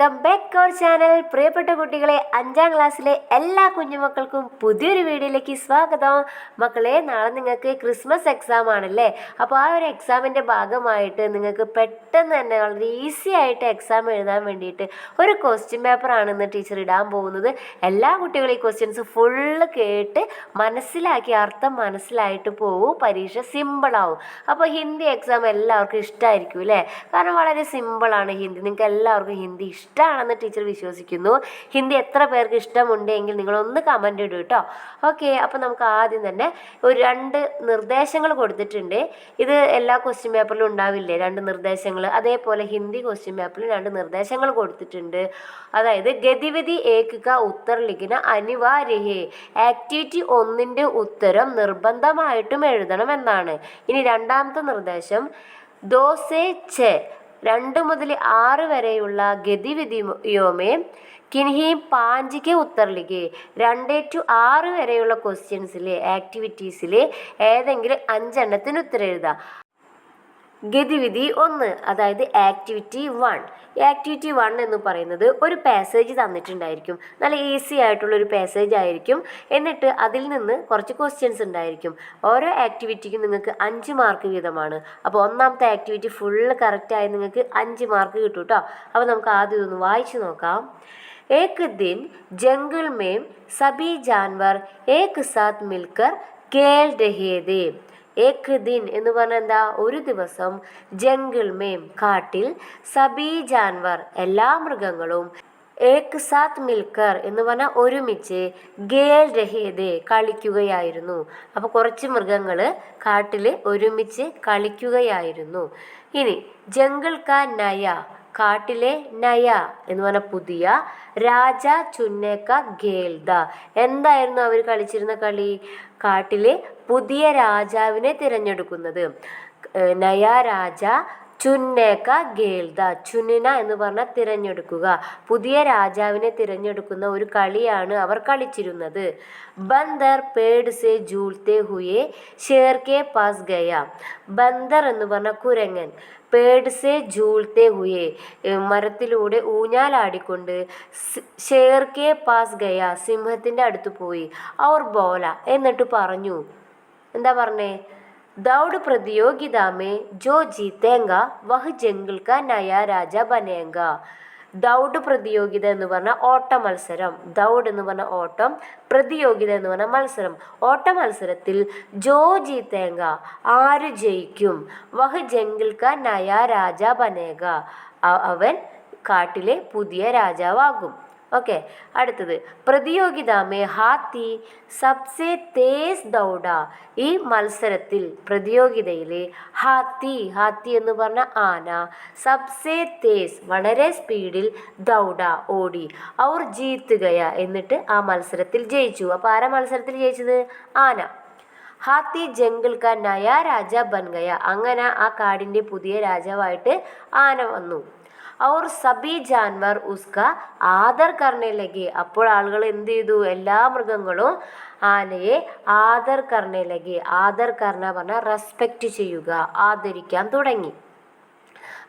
Welcome back our channel. പ്രിയപ്പെട്ട കുട്ടികളെ അഞ്ചാം ക്ലാസ്സിലെ എല്ലാ കുഞ്ഞുമക്കൾക്കും പുതിയൊരു വീഡിയോയിലേക്ക് സ്വാഗതം. മക്കളെ നാളെ നിങ്ങൾക്ക് ക്രിസ്മസ് എക്സാം ആണല്ലേ? അപ്പോൾ ആ ഒരു എക്സാമിന്റെ ഭാഗമായിട്ട് നിങ്ങൾക്ക് പെട്ടെന്ന് തന്നെ വളരെ ഈസി ആയിട്ട് എക്സാം എഴുതാൻ വേണ്ടിയിട്ട് ഒരു ക്വസ്റ്റ്യൻ പേപ്പറാണ് ഇന്ന് ടീച്ചർ ഇടാൻ പോകുന്നത്. എല്ലാ കുട്ടികളും ഈ ക്വസ്റ്റ്യൻസ് ഫുള്ള് കേട്ട് മനസ്സിലാക്കി അർത്ഥം മനസ്സിലായിട്ട് പോവും. പരീക്ഷ സിമ്പിളാവും അപ്പോൾ ഹിന്ദി എക്സാം എല്ലാവർക്കും ഇഷ്ടമായിരിക്കും അല്ലേ? കാരണം വളരെ സിമ്പിളാണ് ഹിന്ദി. നിങ്ങൾക്ക് എല്ലാവർക്കും ഹിന്ദി ഇഷ്ടമാണെന്ന് ടീച്ചർ വിശ്വസിക്കുന്നു. ഹിന്ദി എത്ര പേർക്ക് ഇഷ്ടമുണ്ടെങ്കിൽ നിങ്ങളൊന്ന് കമന്റ് ഇടും കേട്ടോ ഓക്കെ അപ്പോൾ നമുക്ക് ആദ്യം തന്നെ ഒരു രണ്ട് നിർദ്ദേശങ്ങൾ കൊടുത്തിട്ടുണ്ട്. ഇത് എല്ലാ ക്വസ്റ്റ്യൻ പേപ്പറിലും ഉണ്ടാവില്ലേ? രണ്ട് നിർദ്ദേശങ്ങൾ. അതേപോലെ ഹിന്ദി ക്വസ്റ്റ്യൻ പേപ്പറിൽ രണ്ട് നിർദ്ദേശങ്ങൾ കൊടുത്തിട്ടുണ്ട്. അതായത് ഗതിവിധി ഏക്കുക ഉത്തർ ലിഖിന അനിവാര്യഹേ. ആക്ടിവിറ്റി ഒന്നിന്റെ ഉത്തരം നിർബന്ധമായിട്ടും എഴുതണം എന്നാണ്. ഇനി രണ്ടാമത്തെ നിർദ്ദേശം. ദോസെ ചെ. രണ്ട് മുതൽ ആറ് വരെയുള്ള ഗതിവിധി ഗതിവിധിയോമേ കിൻഹി പാഞ്ചിക്ക് ഉത്തർലിക്ക് രണ്ട് ടു ആറ് വരെയുള്ള ക്വസ്റ്റ്യൻസിൽ ആക്ടിവിറ്റീസിൽ ഏതെങ്കിലും അഞ്ചെണ്ണത്തിന് ഉത്തരം എഴുതാം. ഗതിവിധി ഒന്ന് അതായത് ആക്ടിവിറ്റി വൺ ആക്ടിവിറ്റി വൺ എന്ന് പറയുന്നത് ഒരു പാസേജ് തന്നിട്ടുണ്ടായിരിക്കും. നല്ല ഈസി ആയിട്ടുള്ള ഒരു പാസേജ് ആയിരിക്കും. എന്നിട്ട് അതിൽ നിന്ന് കുറച്ച് ക്വസ്റ്റ്യൻസ് ഉണ്ടായിരിക്കും. ഓരോ ആക്ടിവിറ്റിക്കും നിങ്ങൾക്ക് അഞ്ച് മാർക്ക് വീതമാണ്. അപ്പോൾ ഒന്നാമത്തെ ആക്ടിവിറ്റി ഫുള്ള് കറക്റ്റായി നിങ്ങൾക്ക് അഞ്ച് മാർക്ക് കിട്ടും കേട്ടോ അപ്പോൾ നമുക്ക് ആദ്യം ഒന്ന് വായിച്ചു നോക്കാം. ഏക് ദിൻ ജംഗിൾ മേം സബി ജാൻവർ ഏക് സാത്ത് മിൽക്കർ കേൾ രഹേ ഏക് ദിൻ എന്ന് പറഞ്ഞാൽ എന്താ? ഒരു ദിവസം ജംഗിൾ മേം കാട്ടിൽ സബീ ജാൻവർ എല്ലാ മൃഗങ്ങളും ഏക് സാത്ത് മിൽക്കർ എന്ന് പറഞ്ഞാൽ ഒരുമിച്ച് ഗേൽ രഹേദേ കളിക്കുകയായിരുന്നു. അപ്പോൾ കുറച്ച് മൃഗങ്ങൾ കാട്ടിൽ ഒരുമിച്ച് കളിക്കുകയായിരുന്നു. ഇനി ജംഗിൾ കാ നയ കാട്ടിലെ നയ എന്ന് പറഞ്ഞ പുതിയ രാജ ചുന്നേക്ക ഗേൽദ. എന്തായിരുന്നു അവർ കളിച്ചിരുന്ന കളി? കാട്ടിലെ പുതിയ രാജാവിനെ തിരഞ്ഞെടുക്കുന്നത്. നയ രാജ ചുന്നേക്ക ഗേൽദ ചുന്നിന എന്ന് പറഞ്ഞാൽ തിരഞ്ഞെടുക്കുക. പുതിയ രാജാവിനെ തിരഞ്ഞെടുക്കുന്ന ഒരു കളിയാണ് അവർ കളിച്ചിരുന്നത്. ബന്ദർ പേഡ് സെ ജൂൾത്തെ ഹുയെ ഷേർ കെ പാസ് ഗയ ബന്ദർ എന്ന് പറഞ്ഞ കുരങ്ങൻ. പേഡ് സെ ജൂൾത്തെ ഹുയെ. മരത്തിലൂടെ ഊഞ്ഞാലാടിക്കൊണ്ട് ഷേർ കെ പാസ് ഗയ സിംഹത്തിന്റെ അടുത്ത് പോയി. അവർ ബോല എന്നിട്ട് പറഞ്ഞു. എന്താ പറഞ്ഞേ? दौड़ प्रतियोगिता में जो जीतेगा वह जंगल का नया राजा बनेगा ദൗഡ് പ്രതിയോഗിത എന്ന് പറഞ്ഞാൽ ഓട്ട മത്സരം ദൗഡ് എന്ന് പറഞ്ഞ ഓട്ടം പ്രതിയോഗിത എന്ന് പറഞ്ഞ മത്സരം ഓട്ട മത്സരത്തിൽ ജോ ജീത്തേങ്ക ആര് ജയിക്കും വഹ് ജംഗിൽ ക നയ രാജ ബനേക അ- അവൻ കാട്ടിലെ പുതിയ രാജാവാകും ഓക്കെ അടുത്തത്. പ്രതിയോഗിത മേ ഹാത്തി സബ്സെ തേസ് ദൗഡ. ഈ മത്സരത്തിൽ പ്രതിയോഗിതയിൽ ഹാത്തി ഹാത്തി എന്ന് പറഞ്ഞ ആന സബ്സെ തേസ് വളരെ സ്പീഡിൽ ദൗഡ ഓടി. അവർ ജീത്തുകയ എന്നിട്ട് ആ മത്സരത്തിൽ ജയിച്ചു. അപ്പോൾ ആരാ മത്സരത്തിൽ ജയിച്ചത്? ആന. ഹാത്തി ജംഗിൾ കാ നയ രാജ ബൻഗയ അങ്ങനെ ആ കാടിന്റെ പുതിയ രാജാവായിട്ട് ആന വന്നു. और സബി ജാൻവർ ഉസ്ക ആദർ കർണേ ലഗി അപ്പോൾ ആളുകൾ എന്ത് ചെയ്തു? എല്ലാ മൃഗങ്ങളും ആനയെ ആദർ കർണേ ആദർ കർണ പറഞ്ഞാൽ റെസ്പെക്റ്റ് ചെയ്യുക ആദരിക്കാൻ തുടങ്ങി.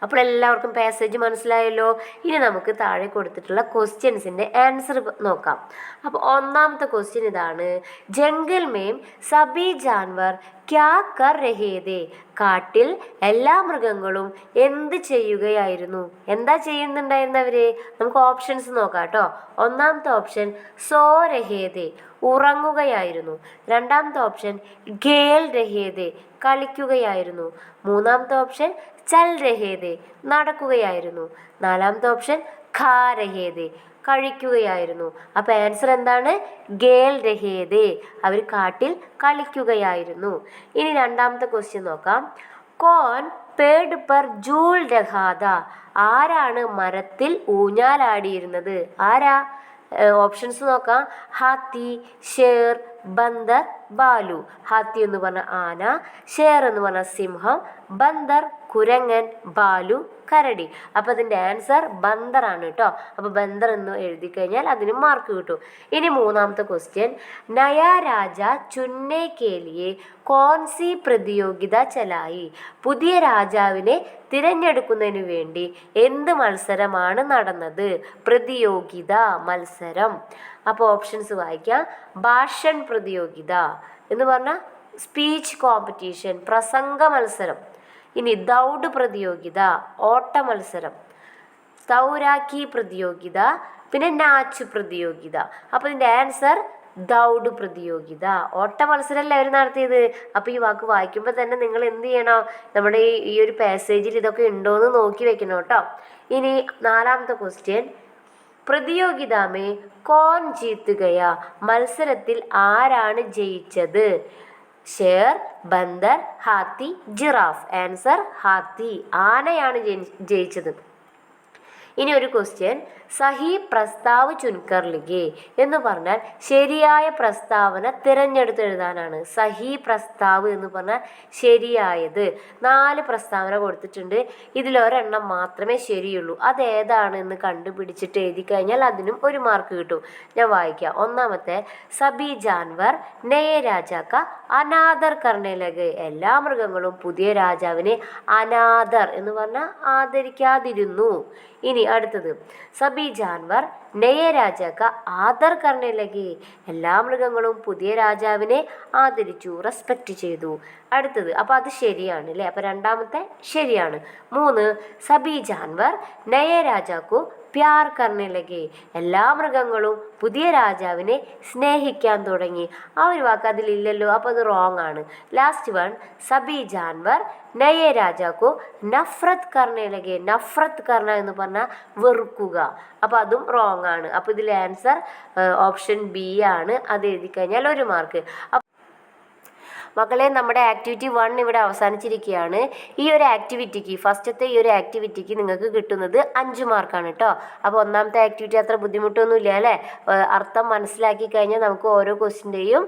അപ്പോൾ എല്ലാവർക്കും പാസേജ് മനസ്സിലായല്ലോ? ഇനി നമുക്ക് താഴെ കൊടുത്തിട്ടുള്ള ക്വസ്റ്റ്യൻസിന്റെ ആൻസർ നോക്കാം. അപ്പോൾ ഒന്നാമത്തെ ക്വസ്റ്റ്യൻ ഇതാണ്. ജംഗൽ മേം സബി ജാൻവർ ക്യാ കർ രഹേദേ കാട്ടിൽ എല്ലാ മൃഗങ്ങളും എന്ത് ചെയ്യുകയായിരുന്നു? എന്താ ചെയ്യുന്നുണ്ടായിരുന്നവര് നമുക്ക് ഓപ്ഷൻസ് നോക്കാം കേട്ടോ. ഒന്നാമത്തെ ഓപ്ഷൻ സോ രഹേദേ ഉറങ്ങുകയായിരുന്നു. രണ്ടാമത്തെ ഓപ്ഷൻ ഗേൽ രഹേദേ കളിക്കുകയായിരുന്നു. മൂന്നാമത്തെ ഓപ്ഷൻ ചൽ രഹേദേ നടക്കുകയായിരുന്നു. നാലാമത്തെ ഓപ്ഷൻ ഖാ രഹേദേ കഴിക്കുകയായിരുന്നു. അപ്പോൾ ആൻസർ എന്താണ്? ഗേൽ രഹേദേ അവർ കാട്ടിൽ കളിക്കുകയായിരുന്നു. ഇനി രണ്ടാമത്തെ ക്വസ്റ്റ്യൻ നോക്കാം. കോൺ പേഡ് പർ ജൂൾ രഹാദ. ആരാണ് മരത്തിൽ ഊഞ്ഞാലാടിയിരുന്നത്? ആരാ? ഓപ്ഷൻസ് നോക്കാം. ഹാത്തി ഷേർ ബന്ദർ ബാലു ഹാത്തി എന്ന് പറഞ്ഞ ആന ഷേർ എന്ന് പറഞ്ഞ സിംഹം ബന്ദർ കുരങ്ങൻ ബാലു കരടി. അപ്പോൾ അതിന്റെ ആൻസർ ബന്ദറാണ് കേട്ടോ അപ്പോൾ ബന്ദർ എന്ന് എഴുതി കഴിഞ്ഞാൽ അതിന് മാർക്ക് കിട്ടും. ഇനി മൂന്നാമത്തെ ക്വസ്റ്റ്യൻ നയാ രാജ ചുന്നേ കേലിയെ കോൺസി പ്രതിയോഗിത ചലായി. പുതിയ രാജാവിനെ തിരഞ്ഞെടുക്കുന്നതിന് വേണ്ടി എന്ത് മത്സരമാണ് നടന്നത്? പ്രതിയോഗിത മത്സരം. അപ്പോൾ ഓപ്ഷൻസ് വായിക്കാം. ഭാഷൻ പ്രതിയോഗിത എന്ന് പറഞ്ഞാൽ സ്പീച്ച് കോമ്പറ്റീഷൻ പ്രസംഗ മത്സരം. ഇനി ദൗഡ് പ്രതിയോഗിത ഓട്ട മത്സരം. തൗരാക്കി പ്രതിയോഗിത പിന്നെ നാച്ച് പ്രതിയോഗിത. അപ്പോൾ ഇതിന്റെ ആൻസർ ദൗഡ് പ്രതിയോഗിത. ഓട്ട മത്സരമല്ലേ അവർ നടത്തിയത്? അപ്പോൾ ഈ വാക്ക് വായിക്കുമ്പോൾ തന്നെ നിങ്ങൾ എന്ത് ചെയ്യണം? നമ്മുടെ ഈ ഈ ഒരു പാസേജിൽ ഇതൊക്കെ ഉണ്ടോ എന്ന് നോക്കി വെക്കണം കേട്ടോ. ഇനി നാലാമത്തെ ക്വസ്റ്റ്യൻ പ്രതിയോഗിത മേ കോൺ ജീത്തുകയ. മത്സരത്തിൽ ആരാണ് ജയിച്ചത്? ഷേർ ബന്ദർ ഹാത്തി ജിറാഫ്. ആൻസർ ഹാത്തി. ആനയാണ് ജയിച്ചത്. ഇനി ഒരു ക്വസ്റ്റ്യൻ സഹി പ്രസ്താവ് ചുൻകർ ലിഖേ എന്ന് പറഞ്ഞാൽ ശരിയായ പ്രസ്താവന തിരഞ്ഞെടുത്ത് എഴുതാനാണ്. സഹി പ്രസ്താവ് എന്ന് പറഞ്ഞാൽ ശരിയായത്. നാല് പ്രസ്താവന കൊടുത്തിട്ടുണ്ട്. ഇതിലൊരെണ്ണം മാത്രമേ ശരിയുള്ളൂ. അതേതാണ് എന്ന് കണ്ടുപിടിച്ചിട്ട് എഴുതി കഴിഞ്ഞാൽ അതിനും ഒരു മാർക്ക് കിട്ടും. ഞാൻ വായിക്കാം. ഒന്നാമത്തെ സബി ജാൻവർ നയ രാജാക്ക അനാദർ കർണലക്. എല്ലാ മൃഗങ്ങളും പുതിയ രാജാവിനെ അനാദർ എന്ന് പറഞ്ഞാൽ ആദരിക്കാതിരുന്നു. ഇനി അടുത്തത്. സബി ജാൻവർ നയ രാജാക്ക ആദർ കർണലകി എല്ലാ മൃഗങ്ങളും പുതിയ രാജാവിനെ ആദരിച്ചു റെസ്പെക്റ്റ് ചെയ്തു. അടുത്തത്. അപ്പോൾ അത് ശരിയാണ് അല്ലേ? അപ്പോൾ രണ്ടാമത്തെ ശരിയാണ്. മൂന്ന്. സബി ജാൻവർ നയ രാജാക്കു പ്യാർ കർണലകെ. എല്ലാ മൃഗങ്ങളും പുതിയ രാജാവിനെ സ്നേഹിക്കാൻ തുടങ്ങി. ആ ഒരു വാക്ക് അതിലില്ലല്ലോ അപ്പോൾ അത് റോങ് ആണ്. ലാസ്റ്റ് വൺ സബി ജാൻവർ നയെ രാജാക്കു നഫ്രത് കർണലകെ. നഫ്രത് കർണ എന്ന് പറഞ്ഞാൽ വെറുക്കുക. അപ്പോൾ അതും റോങ് ആണ്. അപ്പോൾ ഇതിൽ ആൻസർ ഓപ്ഷൻ ബി ആണ്. അത് എഴുതി കഴിഞ്ഞാൽ ഒരു മാർക്ക് മക്കളെ നമ്മുടെ ആക്ടിവിറ്റി വൺ ഇവിടെ അവസാനിച്ചിരിക്കുകയാണ്. ഈ ഒരു ആക്ടിവിറ്റിക്ക് ഫസ്റ്റത്തെ ഈ ഒരു ആക്ടിവിറ്റിക്ക് നിങ്ങൾക്ക് കിട്ടുന്നത് അഞ്ച് മാർക്കാണ് കേട്ടോ. അപ്പോൾ ഒന്നാമത്തെ ആക്ടിവിറ്റി അത്ര ബുദ്ധിമുട്ടൊന്നുമില്ല അല്ലേ? അർത്ഥം മനസ്സിലാക്കി കഴിഞ്ഞാൽ നമുക്ക് ഓരോ ക്വസ്റ്റിന്റെയും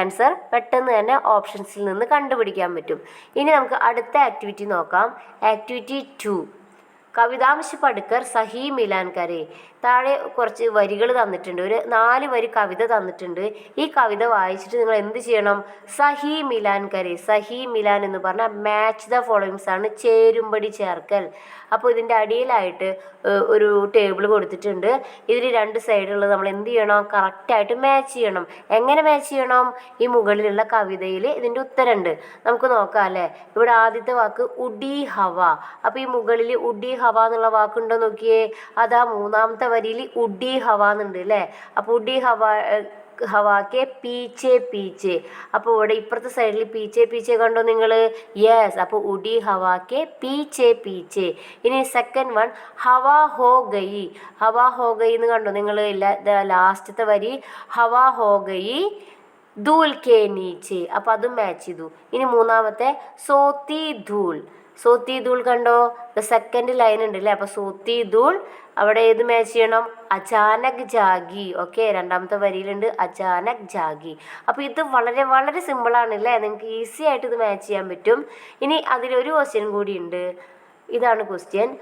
ആൻസർ പെട്ടെന്ന് തന്നെ ഓപ്ഷൻസിൽ നിന്ന് കണ്ടുപിടിക്കാൻ പറ്റും. ഇനി നമുക്ക് അടുത്ത ആക്ടിവിറ്റി നോക്കാം. Activity two. കവിതാംശ പടുക്കർ സഹി മിലാൻ കരെ താഴെ കുറച്ച് വരികൾ തന്നിട്ടുണ്ട്. ഒരു നാല് വരി കവിത തന്നിട്ടുണ്ട്. ഈ കവിത വായിച്ചിട്ട് നിങ്ങൾ എന്ത് ചെയ്യണം? സഹി മിലാൻ കരി സഹി മിലാൻ എന്ന് പറഞ്ഞാൽ മാച്ച് ദ ഫോളോയിങ്സ് ആണ് ചേരുംപടി ചേർക്കൽ. അപ്പോൾ ഇതിന്റെ അടിയിലായിട്ട് ഒരു ടേബിൾ കൊടുത്തിട്ടുണ്ട്. ഇതിൽ രണ്ട് സൈഡുള്ളത് നമ്മൾ എന്ത് ചെയ്യണം? കറക്റ്റായിട്ട് മാച്ച് ചെയ്യണം. എങ്ങനെ മാച്ച് ചെയ്യണം? ഈ മുകളിലുള്ള കവിതയിൽ ഇതിന്റെ ഉത്തരമുണ്ട്. നമുക്ക് നോക്കാം അല്ലേ? ഇവിടെ ആദ്യത്തെ വാക്ക് ഉഡി ഹവ. അപ്പോൾ ഈ മുകളിൽ ഉഡി ഹവ എന്നുള്ള വാക്കുണ്ടോ നോക്കിയേ. അതാ മൂന്നാമത്തെ വരിയിൽ ഉഡി ഹവ എന്നുണ്ട് അല്ലേ അപ്പോൾ ഉഡി ഹവ ഹവാക്കെ പീച്ചെ പീച്ചെ. അപ്പോൾ ഇവിടെ ഇപ്പുറത്തെ സൈഡിൽ പീച്ചെ പീച്ചെ കണ്ടോ നിങ്ങൾ യെസ് അപ്പോൾ ഉഡി ഹവാക്കെ പീച്ചെ പീച്ചെ. ഇനി സെക്കൻഡ് വൺ ഹവ ഹോ ഗയി. ഹവ ഹോ ഗയി എന്ന് കണ്ടോ നിങ്ങൾ ലാസ്റ്റത്തെ വരി. ഹവ ഹോ ഗയി ധൂൽ കെ നീച്ചെ. അപ്പോൾ അതും മാച്ച് ചെയ്തു. ഇനി മൂന്നാമത്തെ സോത്തി ധൂൾ സോത്തി ദൂൾ കണ്ടോ? ദ സെക്കൻഡ് ലൈൻ ഉണ്ട് അല്ലേ അപ്പോൾ സോത്തി ദൂൾ അവിടെ ഏത് മാച്ച് ചെയ്യണം? അചാനക് ജാഗി. ഓക്കെ രണ്ടാമത്തെ വരിയിലുണ്ട് അചാനക് ജാഗി. അപ്പോൾ ഇത് വളരെ വളരെ സിമ്പിളാണ് അല്ലേ? നിങ്ങൾക്ക് ഈസി ആയിട്ട് ഇത് മാച്ച് ചെയ്യാൻ പറ്റും. ഇനി അതിലൊരു ക്വസ്റ്റ്യൻ കൂടി ഉണ്ട്. ഇതാണ് ക്വസ്റ്റ്യൻ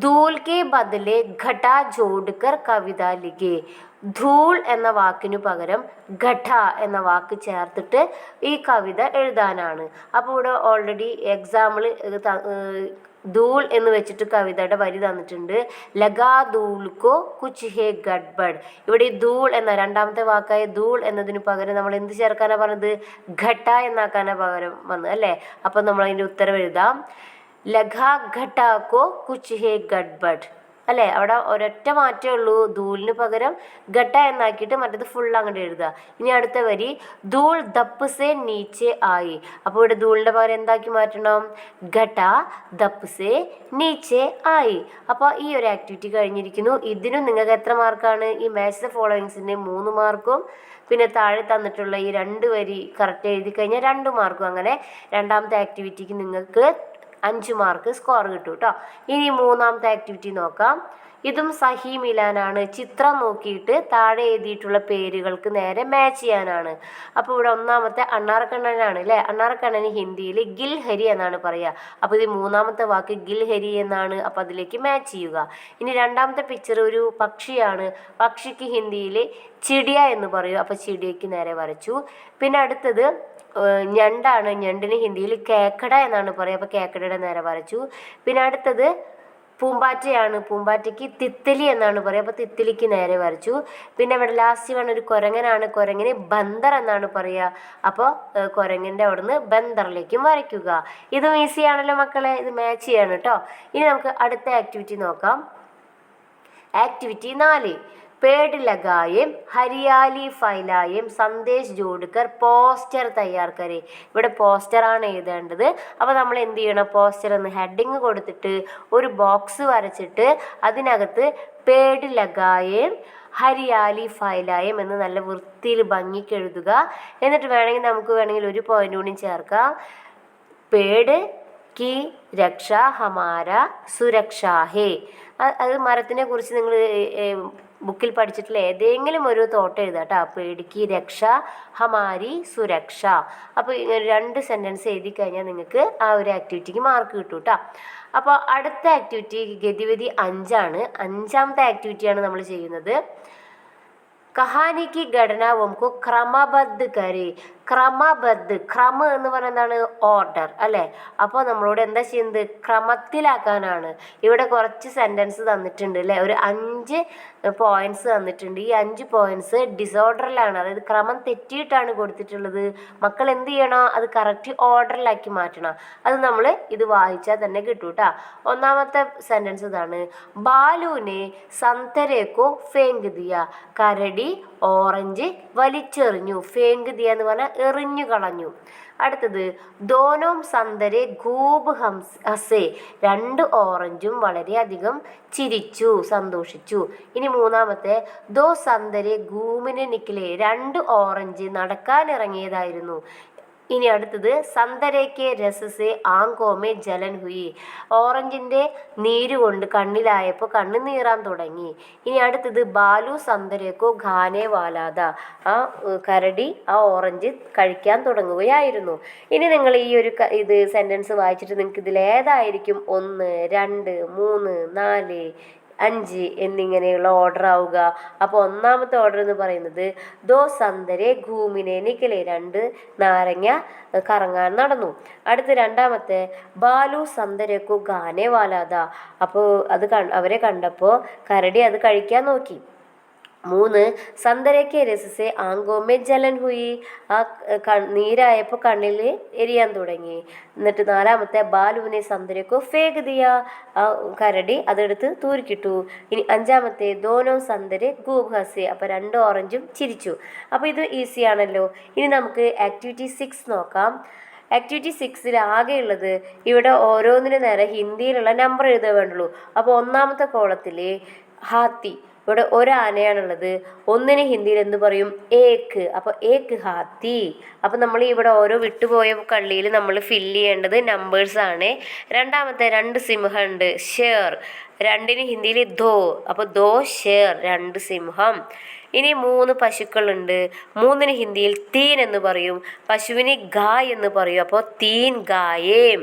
ധൂൽ കെ ബദലെ ഘട ജോഡ്കർ കവിത ലിഖേ. ധൂൾ എന്ന വാക്കിനു പകരം ഘട എന്ന വാക്ക് ചേർത്തിട്ട് ഈ കവിത എഴുതാനാണ്. അപ്പോൾ ഇവിടെ ഓൾറെഡി എക്സാമ്പിൾ ധൂൾ എന്ന് വെച്ചിട്ട് കവിതയുടെ വരി തന്നിട്ടുണ്ട്. ലഗാ ധൂൾ കോ കുച്ച് ഹേ ഗഡ്ബഡ്. ഇവിടെ ഈ ധൂൾ എന്ന രണ്ടാമത്തെ വാക്കായ ധൂൾ എന്നതിന് പകരം നമ്മൾ എന്ത് ചേർക്കാനാണ് പറഞ്ഞത്? ഘട്ട എന്നാക്കാനാണ് പകരം വന്നത് അല്ലേ? അപ്പം നമ്മൾ അതിന്റെ ഉത്തരം എഴുതാം. ലഘാ ഘട്ടാക്കോ കുച്ച് ഹേ ഗഡ്ബഡ്. അല്ലേ? അവിടെ ഒരൊറ്റ മാറ്റമേ ഉള്ളൂ. ധൂളിന് പകരം ഘട്ട എന്നാക്കിയിട്ട് മറ്റേത് ഫുൾ അങ്ങോട്ട് എഴുതുക. ഇനി അടുത്ത വരി ധൂൾ ദപ്പ് സേ നീച്ചെ ആയി. അപ്പോൾ ഇവിടെ ധൂളിന്റെ പകരം എന്താക്കി മാറ്റണം? ഘട്ട ദപ്പ് സേ നീച്ചെ ആയി. അപ്പോൾ ഈ ഒരു ആക്ടിവിറ്റി കഴിഞ്ഞിരിക്കുന്നു. ഇതിനും നിങ്ങൾക്ക് എത്ര മാർക്കാണ്? ഈ മാച്ച് ദ ഫോളോയിങ്സിന്റെ മൂന്ന് മാർക്കും പിന്നെ താഴെ തന്നിട്ടുള്ള ഈ രണ്ട് വരി കറക്റ്റ് എഴുതി കഴിഞ്ഞാൽ രണ്ട് മാർക്കും. അങ്ങനെ രണ്ടാമത്തെ ആക്ടിവിറ്റിക്ക് നിങ്ങൾക്ക് അഞ്ച് മാർക്ക് സ്കോർ കിട്ടും കേട്ടോ ഇനി മൂന്നാമത്തെ ആക്ടിവിറ്റി നോക്കാം. ഇതും സഹി മിലാനാണ്. ചിത്രം നോക്കിയിട്ട് താഴെ എഴുതിയിട്ടുള്ള പേരുകൾക്ക് നേരെ മാച്ച് ചെയ്യാനാണ്. അപ്പോൾ ഇവിടെ ഒന്നാമത്തെ അണ്ണാർക്കണ്ണനാണ് അല്ലേ അണ്ണാർക്കണ്ണന് ഹിന്ദിയിൽ ഗിൽഹരി എന്നാണ് പറയുക അപ്പോൾ ഇത് മൂന്നാമത്തെ വാക്ക് ഗിൽഹരി എന്നാണ്. അപ്പോൾ അതിലേക്ക് മാച്ച് ചെയ്യുക. ഇനി രണ്ടാമത്തെ പിക്ചർ ഒരു പക്ഷിയാണ്. പക്ഷിക്ക് ഹിന്ദിയിൽ ചിടിയ എന്ന് പറയും. അപ്പോൾ ചിടിയയ്ക്ക് നേരെ വരച്ചു. പിന്നെ അടുത്തത് ഞണ്ടാണ് ഞണ്ടിന് ഹിന്ദിയിൽ കേക്കട എന്നാണ് പറയുക. അപ്പോൾ കേക്കടയുടെ നേരെ വരച്ചു. പിന്നെ അടുത്തത് പൂമ്പാറ്റയാണ്. പൂമ്പാറ്റയ്ക്ക് തിത്തലി എന്നാണ് പറയുക. അപ്പോൾ തിത്തലിക്ക് നേരെ വരച്ചു. പിന്നെ ഇവിടെ ലാസ്റ്റ് വേണം ഒരു കുരങ്ങനാണ്. കുരങ്ങിന് ബന്ദർ എന്നാണ് പറയുക. അപ്പോൾ കുരങ്ങന്റെ അവിടുന്ന് ബന്ദറിലേക്കും വരയ്ക്കുക. ഇതും ഈസി ആണല്ലോ മക്കളെ. ഇത് മാച്ച് ചെയ്യാണ് കേട്ടോ ഇനി നമുക്ക് അടുത്ത ആക്ടിവിറ്റി നോക്കാം. ആക്ടിവിറ്റി നാല്. पेड़ लगाए ഹരിയാലി ഫൈലായും സന്ദേശ് ജോഡ്കർ പോസ്റ്റർ തയ്യാർ കരെ ഇവിടെ പോസ്റ്ററാണ് എഴുതേണ്ടത് അപ്പോൾ നമ്മൾ എന്ത് ചെയ്യണം പോസ്റ്റർ എന്ന് ഹെഡിങ് കൊടുത്തിട്ട് ഒരു ബോക്സ് വരച്ചിട്ട് അതിനകത്ത് പേട് ലഗായേം ഹരിയാലി ഫൈലായം എന്ന് നല്ല വൃത്തിയിൽ ഭംഗിക്ക് എഴുതുക എന്നിട്ട് വേണമെങ്കിൽ നമുക്ക് വേണമെങ്കിൽ ഒരു പോയിന്റ് കൂടി ചേർക്കാം പേട് की രക്ഷ ഹമാര സുരക്ഷ ഹേ അ- അത് മരത്തിനെ കുറിച്ച് നിങ്ങൾ ബുക്കിൽ പഠിച്ചിട്ടുള്ള ഏതെങ്കിലും ഒരു തോട്ട് എഴുതാം കേട്ടോ. പേടിക്ക് രക്ഷ ഹമാരി സുരക്ഷ. അപ്പോൾ ഇങ്ങനെ രണ്ട് സെന്റൻസ് എഴുതി കഴിഞ്ഞാൽ നിങ്ങൾക്ക് ആ ഒരു ആക്ടിവിറ്റിക്ക് മാർക്ക് കിട്ടും കേട്ടോ. അപ്പോൾ അടുത്ത ആക്ടിവിറ്റി ഗതിവിധി അഞ്ചാണ്. അഞ്ചാമത്തെ ആക്ടിവിറ്റിയാണ് നമ്മൾ ചെയ്യുന്നത്. കഹാനിക്ക് ഘടന നമുക്ക് ക്രമബദ്ധ കരി. ക്രമബദ്ധ ക്രമ എന്ന് പറയുന്നതാണ് ഓർഡർ അല്ലേ? അപ്പോൾ നമ്മളോട് എന്താ ചെയ്യുന്നത്? ക്രമത്തിലാക്കാനാണ്. ഇവിടെ കുറച്ച് സെന്റൻസ് തന്നിട്ടുണ്ട് അല്ലേ? ഒരു അഞ്ച് പോയിന്റ്സ് തന്നിട്ടുണ്ട്. ഈ അഞ്ച് പോയിന്റ്സ് ഡിസോർഡറിലാണ് അതായത് ക്രമം തെറ്റിയിട്ടാണ് കൊടുത്തിട്ടുള്ളത്. മക്കൾ എന്ത് ചെയ്യണം? അത് കറക്റ്റ് ഓർഡറിലാക്കി മാറ്റണം. അത് നമ്മൾ ഇത് വായിച്ചാൽ തന്നെ കിട്ടും കേട്ടോ ഒന്നാമത്തെ സെന്റൻസ് ഇതാണ്. ബാലുവിനെ സന്തരേക്കോ ഫേങ്ക് ദിയ. കരടി ഓറഞ്ച് വലിച്ചെറിഞ്ഞു. ഫേങ്ക് ദിയ എന്ന് പറഞ്ഞാൽ എറിഞ്ഞു കളഞ്ഞു. അടുത്തത് ദോനോം സന്തരെ ഖൂബ് ഹംസ് ഹസേ രണ്ട് ഓറഞ്ചും വളരെയധികം ചിരിച്ചു സന്തോഷിച്ചു. ഇനി മൂന്നാമത്തെ ദോ സന്തരെ ഗൂമിനെ നിക്കിലെ രണ്ട് ഓറഞ്ച് നടക്കാനിറങ്ങിയതായിരുന്നു. ഇനി അടുത്തത് സന്തരയ്ക്ക് രസസ് ആങ്കോമെ ജലൻ ഹുയി. ഓറഞ്ചിന്റെ നീര് കൊണ്ട് കണ്ണിലായപ്പോൾ കണ്ണ് നീറാൻ തുടങ്ങി. ഇനി അടുത്തത് ബാലു സന്തരേക്കോ ഖാനെ വാലാത ആ കരടി ആ ഓറഞ്ച് കഴിക്കാൻ തുടങ്ങുകയായിരുന്നു. ഇനി നിങ്ങൾ ഈ ഒരു ഇത് സെന്റൻസ് വായിച്ചിട്ട് നിങ്ങൾക്ക് ഇതിൽ ഏതായിരിക്കും? ഒന്ന് രണ്ട് മൂന്ന് നാല് അഞ്ച് എന്നിങ്ങനെയുള്ള ഓർഡർ ആവുക. അപ്പോൾ ഒന്നാമത്തെ ഓർഡർ എന്ന് പറയുന്നത് ദോ സന്തരെ ഘൂമിനെ നിക്കലെ രണ്ട് നാരങ്ങ കറങ്ങാൻ നടന്നു. അടുത്ത രണ്ടാമത്തെ ബാലു സന്തരക്കു ഗാനെ വാലാത. അപ്പോൾ അത് അവരെ കണ്ടപ്പോൾ കരടി അത് കഴിക്കാൻ നോക്കി. മൂന്ന് സന്ദരയ്ക്ക് രസസെ ആങ്കോമേ ജലൻ ഹുയി ആ നീരായപ്പോൾ കണ്ണിൽ എരിയാൻ തുടങ്ങി. എന്നിട്ട് നാലാമത്തെ ബാലുവിനെ സന്ദരയ്ക്കോ ഫേക് ദിയ ആ കരടി അതെടുത്ത് തൂരിക്കിട്ടു. ഇനി അഞ്ചാമത്തെ ദോനോ സന്തരെ ഗൂബ് ഹസെ അപ്പോൾ രണ്ട് ഓറഞ്ചും ചിരിച്ചു. അപ്പോൾ ഇത് ഈസിയാണല്ലോ ഇനി നമുക്ക് ആക്ടിവിറ്റി സിക്സ് നോക്കാം. ആക്ടിവിറ്റി സിക്സിൽ ആകെയുള്ളത് ഇവിടെ ഓരോന്നിനു നേരെ ഹിന്ദിയിലുള്ള നമ്പർ എഴുതേ വേണ്ടുള്ളൂ. അപ്പോൾ ഒന്നാമത്തെ കോളത്തിൽ ഹാത്തി. ഇവിടെ ഒരു ആനയാണുള്ളത് ഒന്നിന് ഹിന്ദിയിൽ എന്ത് പറയും? ഏക്ക്. അപ്പോൾ ഏക്ക് ഹാത്തി. അപ്പോൾ നമ്മൾ ഇവിടെ ഓരോ വിട്ടുപോയ കള്ളിയിൽ നമ്മൾ ഫില്ല് ചെയ്യേണ്ടത് നമ്പേഴ്സ് ആണ്. രണ്ടാമത്തെ രണ്ട് സിംഹമുണ്ട് ഷേർ രണ്ടിന് ഹിന്ദിയിൽ ദോ. അപ്പോൾ ദോ ഷേർ രണ്ട് സിംഹം. ഇനി മൂന്ന് പശുക്കളുണ്ട്. മൂന്നിന് ഹിന്ദിയിൽ തീൻ എന്ന് പറയും. പശുവിന് ഗായ് എന്ന് പറയും. അപ്പോൾ തീൻ ഗായേ.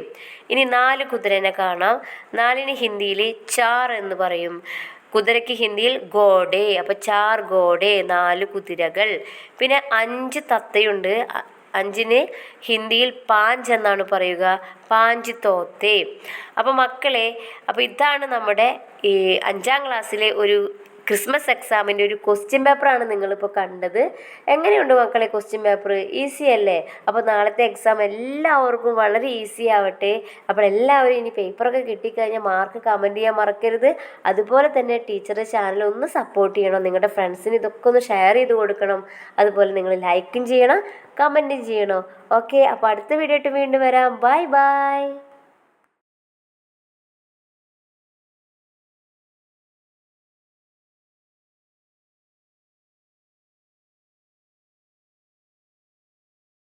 ഇനി നാല് കുതിരനെ കാണാം. നാലിന് ഹിന്ദിയിൽ ചാർ എന്ന് പറയും. കുതിരയ്ക്ക് ഹിന്ദിയിൽ ഗോഡേ. അപ്പോൾ ചാർ ഗോഡേ നാല് കുതിരകൾ. പിന്നെ അഞ്ച് തത്തയുണ്ട്. അഞ്ചിന് ഹിന്ദിയിൽ പാഞ്ച് എന്നാണ് പറയുക. പാഞ്ച് തോത്തേ. അപ്പോൾ മക്കളെ അപ്പോൾ ഇതാണ് നമ്മുടെ ഈ അഞ്ചാം ക്ലാസ്സിലെ ഒരു ക്രിസ്മസ് എക്സാമിന്റെ ഒരു ക്വസ്റ്റ്യൻ പേപ്പറാണ് നിങ്ങളിപ്പോൾ കണ്ടത്. എങ്ങനെയുണ്ട് മക്കളെ ക്വസ്റ്റ്യൻ പേപ്പർ ഈസി അല്ലേ? അപ്പോൾ നാളത്തെ എക്സാം എല്ലാവർക്കും വളരെ ഈസി ആവട്ടെ. അപ്പോൾ എല്ലാവരും ഇനി പേപ്പറൊക്കെ കിട്ടിക്കഴിഞ്ഞാൽ മാർക്ക് കമന്റ് ചെയ്യാൻ മറക്കരുത്. അതുപോലെ തന്നെ ടീച്ചറുടെ ചാനൽ ഒന്ന് സപ്പോർട്ട് ചെയ്യണം. നിങ്ങളുടെ ഫ്രണ്ട്സിന് ഇതൊക്കെ ഒന്ന് ഷെയർ ചെയ്ത് കൊടുക്കണം. അതുപോലെ നിങ്ങൾ ലൈക്കും ചെയ്യണം കമന്റും ചെയ്യണം. ഓക്കെ അപ്പോൾ അടുത്ത വീഡിയോ ആയിട്ട് വീണ്ടും വരാം. Bye bye